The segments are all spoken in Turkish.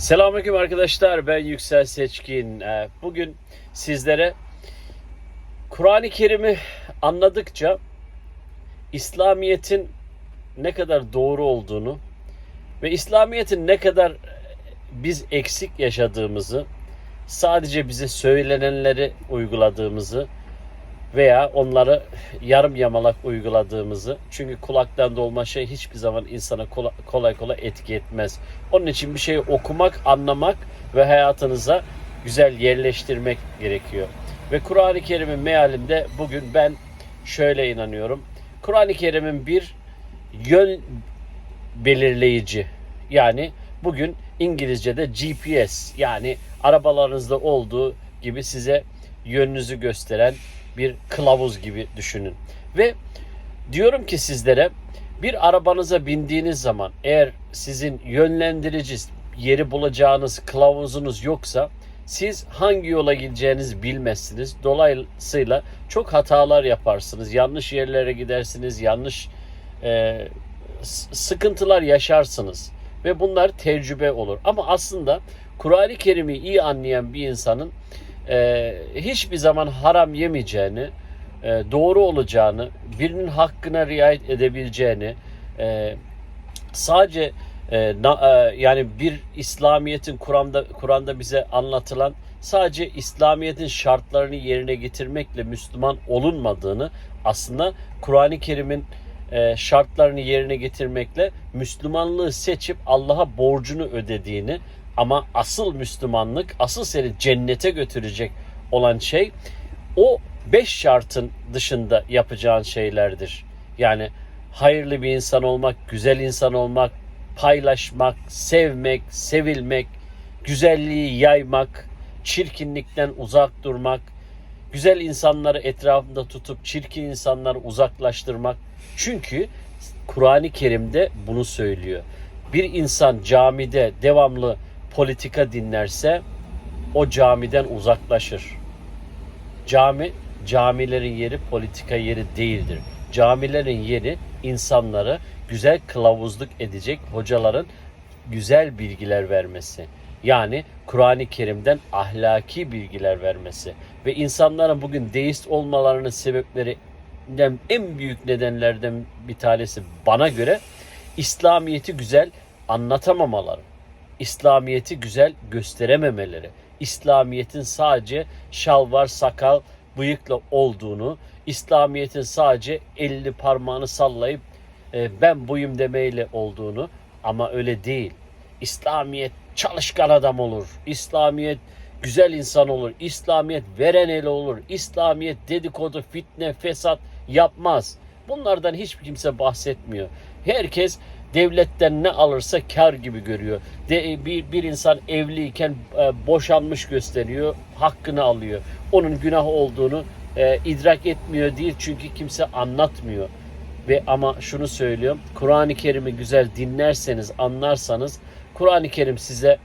Selamünaleyküm arkadaşlar. Ben Yüksel Seçkin. Ee, Bugün sizlere Kur'an-ı Kerim'i anladıkça İslamiyet'in ne kadar doğru olduğunu ve İslamiyet'in ne kadar biz eksik yaşadığımızı, sadece bize söylenenleri uyguladığımızı veya onları yarım yamalak uyguladığımızı çünkü kulaktan dolma şey hiçbir zaman insana kola- kolay kolay etki etmez. Onun için bir şeyi okumak, anlamak ve hayatınıza güzel yerleştirmek gerekiyor. Ve Kur'an-ı Kerim'in mealinde bugün ben şöyle inanıyorum. Kur'an-ı Kerim'in bir yön belirleyici yani bugün İngilizce'de GPS yani arabalarınızda olduğu gibi size yönünüzü gösteren bir kılavuz gibi düşünün. Ve diyorum ki sizlere bir arabanıza bindiğiniz zaman eğer sizin yönlendirici yeri bulacağınız kılavuzunuz yoksa siz hangi yola gideceğinizi bilmezsiniz. Dolayısıyla çok hatalar yaparsınız. Yanlış yerlere gidersiniz. Yanlış e, sıkıntılar yaşarsınız. Ve bunlar tecrübe olur. Ama aslında Kur'an-ı Kerim'i iyi anlayan bir insanın e, hiçbir zaman haram yemeyeceğini, e, doğru olacağını, birinin hakkına riayet edebileceğini, e, sadece e, na- e, yani bir İslamiyet'in Kur'an'da Kur'an'da bize anlatılan sadece İslamiyet'in şartlarını yerine getirmekle Müslüman olunmadığını aslında Kur'an-ı Kerim'in e, şartlarını yerine getirmekle Müslümanlığı seçip Allah'a borcunu ödediğini ama asıl Müslümanlık, asıl seni cennete götürecek olan şey o beş şartın dışında yapacağın şeylerdir. Yani hayırlı bir insan olmak, güzel insan olmak, paylaşmak, sevmek, sevilmek, güzelliği yaymak, çirkinlikten uzak durmak, güzel insanları etrafında tutup çirkin insanları uzaklaştırmak. Çünkü Kur'an-ı Kerim'de bunu söylüyor. Bir insan camide devamlı politika dinlerse o camiden uzaklaşır. Cami, camilerin yeri politika yeri değildir. Camilerin yeri insanları güzel kılavuzluk edecek hocaların güzel bilgiler vermesi. Yani Kur'an-ı Kerim'den ahlaki bilgiler vermesi. Ve insanların bugün deist olmalarının sebeplerinden en büyük nedenlerden bir tanesi bana göre İslamiyet'i güzel anlatamamaları. İslamiyet'i güzel gösterememeleri. İslamiyet'in sadece şalvar, sakal, bıyıkla olduğunu, İslamiyet'in sadece elli parmağını sallayıp e, ben buyum demeyle olduğunu ama öyle değil. İslamiyet çalışkan adam olur. İslamiyet güzel insan olur. İslamiyet veren el olur. İslamiyet dedikodu, fitne, fesat yapmaz. Bunlardan hiçbir kimse bahsetmiyor. Herkes devletten ne alırsa kar gibi görüyor. De, bir, bir insan evliyken e, boşanmış gösteriyor, hakkını alıyor. Onun günah olduğunu e, idrak etmiyor değil çünkü kimse anlatmıyor. Ve ama şunu söylüyorum. Kur'an-ı Kerim'i güzel dinlerseniz, anlarsanız Kur'an-ı Kerim size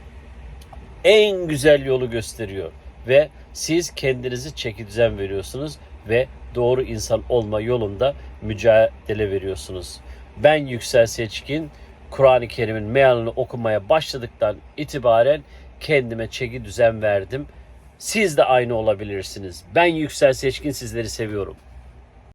en güzel yolu gösteriyor ve siz kendinizi çeki düzen veriyorsunuz ve doğru insan olma yolunda mücadele veriyorsunuz. Ben Yüksel Seçkin, Kur'an-ı Kerim'in mealini okumaya başladıktan itibaren kendime çeki düzen verdim. Siz de aynı olabilirsiniz. Ben Yüksel Seçkin sizleri seviyorum.